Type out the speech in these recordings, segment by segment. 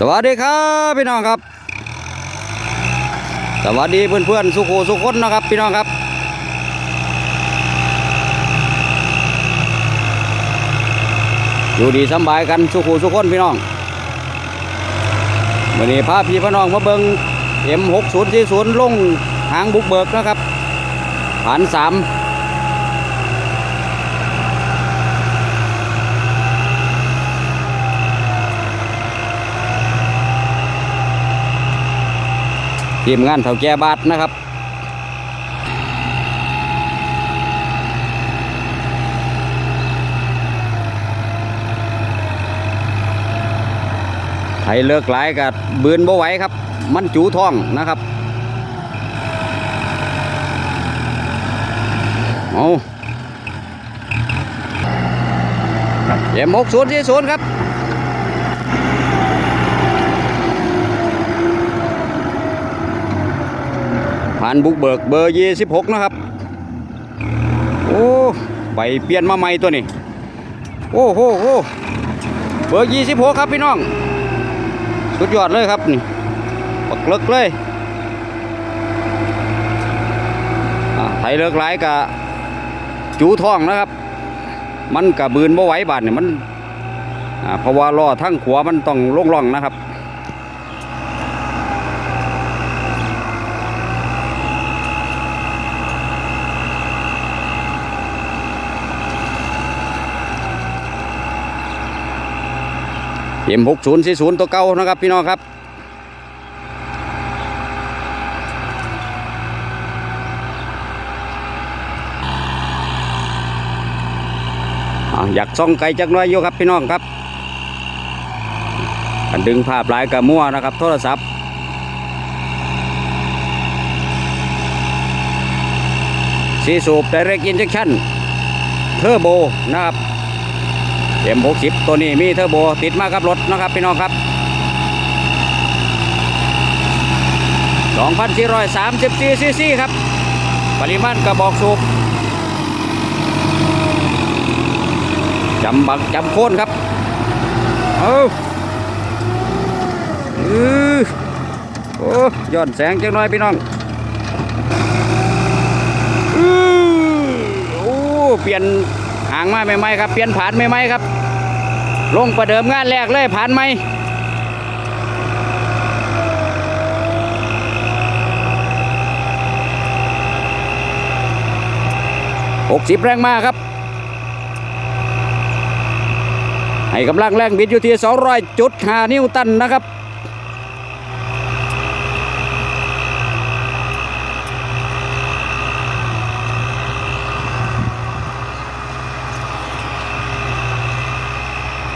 สวัสดีครับพี่น้องครับ สวัสดีเพื่อนๆสุโขสุคนนะครับ พี่น้องครับ อยู่ดีสบายกันสุโขสุคนพี่น้องวันนี้พาพี่พี่น้องมาเบิง M6040 ลงหางบุกเบิกนะครับฐานสาม ทีมงานเถ่าแก่บาทนะครับไทยเลิกหลายกับบืนบ่ไหวครับ มันจูท้องนะครับเอาเอ็มหกศูนย์สี่ศูนย์ครับานบุกเบิกเบอร์ยี่สิบหกนะครับ โอ้ใบเปลี่ยนมาใหม่ตัวนี้ โอ้โหโอ้เบอร์ยี่สิบหกครับพี่น้อง สุดยอดเลยครับนี่ปักเลิกเลยไทยเลิกหลายกะจูท้องนะครับ มันกะบืนบ่ไหวบาดเนี่ยมันอ่าเพราะว่าล้อทั้งขวามันต้องลงร่องนะครับ เอ็มหกศูนย์สี่ศูนย์ตัวเก่านะครับพี่น้องครับ อยากส่องไกลจักน้อยอยู่ครับพี่น้องครับกันดึงภาพหลายกระมั่วนะครับ โทรศัพท์สีสูบ Direct Injection เทอร์โบนะครับ เอ็มหกสิบตัวนี้มีเทอร์โบติดมากับรถนะครับพี่น้องครับ2,434ซีซีครับ ปริมาณกระบอกสูบจำบักจำโคนครับ เอาอือโอ้ย้อนแสงจังน้อยพี่น้องอือโอ้ เปลี่ยน หางมาใหม่ๆครับ เปลี่ยนผ่านใหม่ๆครับ ลงประเดิมงานแรกเลยผ่านไหมหกสิบแรงมากครับ ให้กำลังแรงบิดอยู่ที่สองรอยจุดหานิวตันนะครับ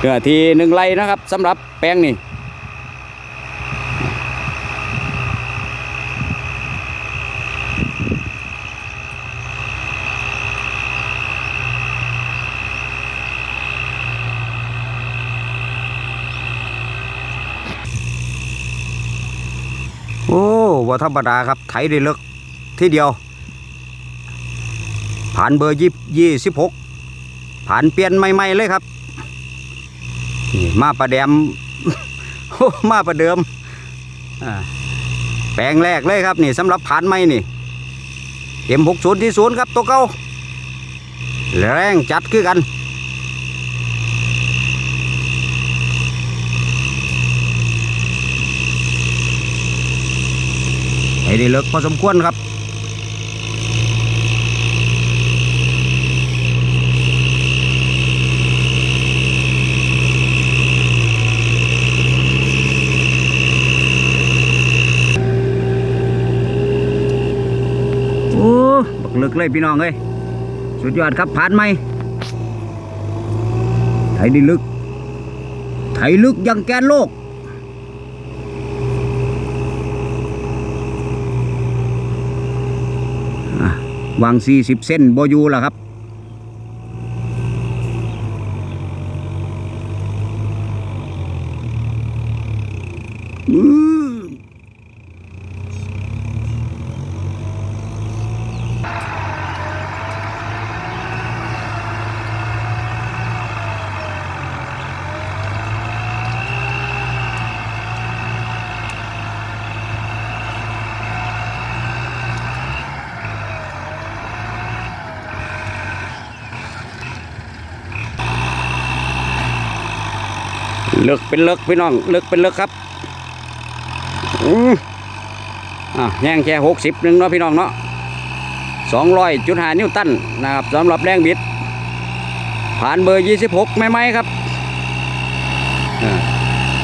เนื้อที่หนึ่งไร่นะครับสำหรับแปลงนี่โอ้ว่าธรรมดาครับไถได้เลิกที่เดียว ผ่านเบอร์ยี่ยี่สิบหกผ่านเปลี่ยนใหม่ ๆ เลยครับ นี่มาประเดมมาประเดิมแปลงแรกเลยครับนี่สำหรับผ่านไม้นี่เอ็มหกศูนย์ที่ศูนย์ครับตัวเก่าแรงจัดคือกันให้ได้เลิกพอสมควรครับ โอ้บัก ลึกเลยพี่น้องเอ้ยสุดยอดครับผ่านไหมไถดีลึก ไถลึกยังแกนโลกอะวาง 40 เส้นโบยู่แล้วครับ เลิกเป็นเลิกพี่น้องเลิกเป็นเลิกครับอืมอะแห้งแค่หกสิบหนึ่งเนาะพี่น้องเนาะสองร้อยจุดห้านิวตันนะครับสำหรับแรงบิด ผ่านเบอร์ยี่สิบหกไม่ไหมครับ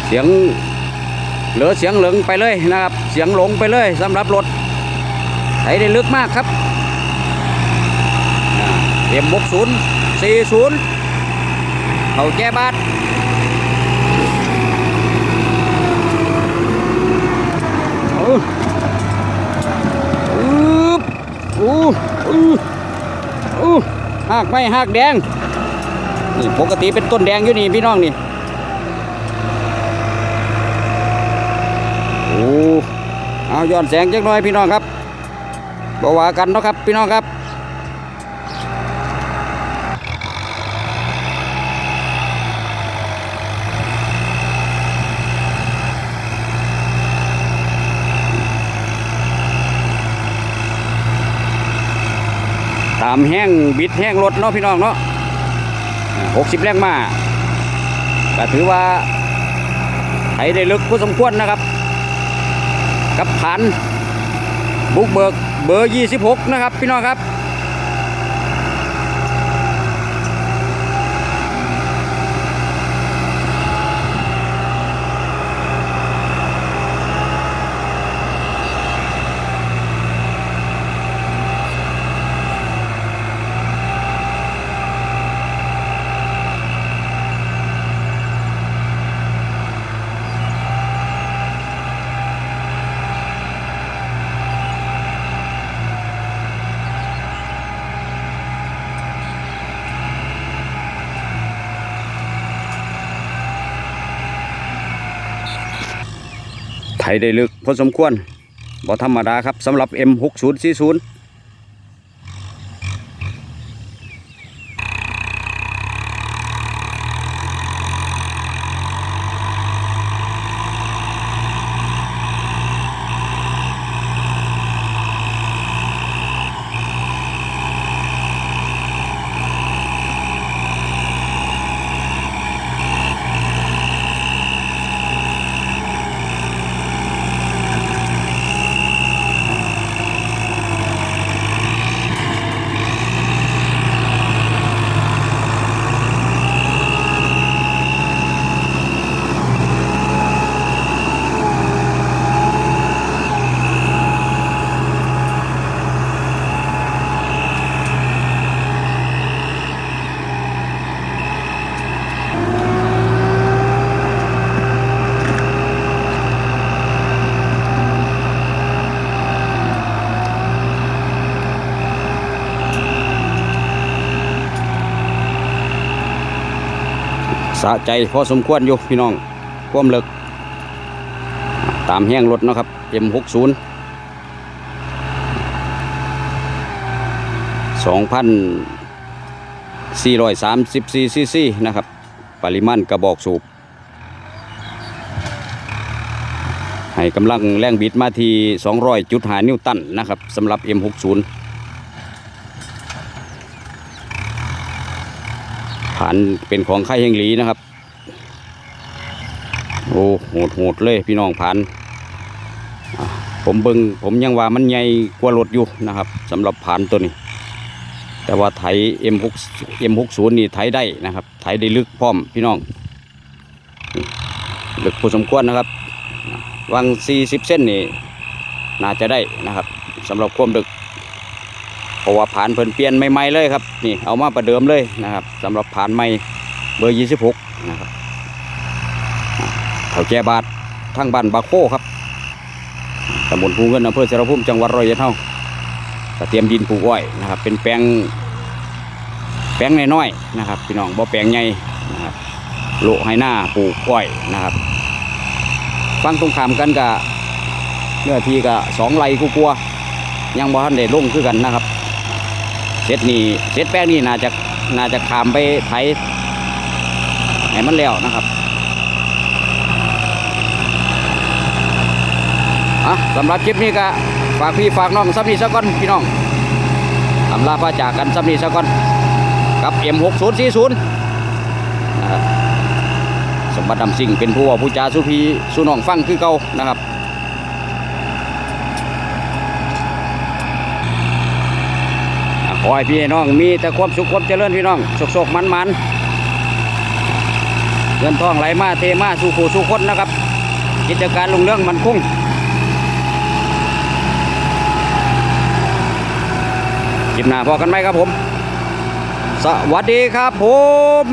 เสียงเหลือเสียงเหลืองไปเลยนะครับ เสียงหลงไปเลยสำหรับรถไถได้ลึกมากครับเอ็มบกศูนย์สี่ศูนย์เขาแก้บาท อู้อู้ อู้อู้อู้หากไม่หากแดง นี่ปกติเป็นต้นแดงอยู่นี่พี่น้องนี่โอ้เอาย้อนแสงจักหน่อยพี่น้องครับบว่ากันเนาะครับพี่น้องครับ ตามแห้งบิดแห้งรถเนาะพี่น้องเนาะหกสิบแรงมาก็ถือว่าไถได้ลึกผู้สมควรนะครับ กับฐานบุกเบิกเบอร์ 26 นะครับ พี่น้องครับ ไถได้ลึกพอสมควรบ่ธรรมดาครับสำหรับ M6040 สะใจพอสมควรอยู่พี่น้องความเลิกตามแห้งรถนะครับ M60 2,434ซีซีนะครับ ปริมาณกระบอกสูบ ให้กำลังแรงบิดมาที่ 200จุดหานิวตันนะครับสำหรับ M60 ผ่านเป็นของค่ายเฮงหลีนะครับ โอ้โหดโหดเลยพี่น้องผ่านผมเบิงผมยังว่ามันใหญ่กว่ารถอยู่นะครับสำหรับผ่านตัวนี้ แต่ว่าไถ M6 M60 นี่ไถได้นะครับไถได้ลึกพร้อมพี่น้องลึกพอสมควรนะครับวาง40 เส้นนี่น่าจะได้นะครับสำหรับความลึก เพราะว่าผ่านเพิ่นเปลี่ยนใหม่ๆเลยครับนี่เอามาประเดิมเลยนะครับสำหรับผ่านใหม่เบอร์ 26 นะครับเถาแก่บาททางบ้านบาโคครับตำบลภูเงินอำเภอเสรภูมิจังหวัดร้อยเอ็ดเฮาเตรียมดินปลูกอ้อยนะครับ เป็นแปลงแปลงน้อยๆนะครับ พี่น้องบ่แปลงใหญ่นะครับโลให้หน้าปลูกอ้อยนะครับฟังตรงขามกันกับเนื้อที่ก็สองไร่กูกลัวยังบ่ทันได้ลงคือกันนะครับ เสร็จนี่เสร็จแป้งนี่น่าจะน่าจะขามไปไถให้มันแล้วนะครับอะสำหรับคลิปนี้ก็ฝากพี่ฝากน้องซับนี่สักก่อนพี่น้องทำลาพาจากกันซับนี่สักก่อนกับ M6040 นะครับสมบัติดำสิ่งเป็นผู้ว่าผู้จาสุพีสุน้องฟังคือเก่านะครับอะ ขอให้พี่น้องมีแต่ความสุขความเจริญพี่น้องสุขๆมันๆเงินทองไหลมาเทมาสู่ขู่สู่คนนะครับ กิจการลุงเรื่องมันคุ้งจิบหน้าพอกันไหมครับผม สวัสดีครับผม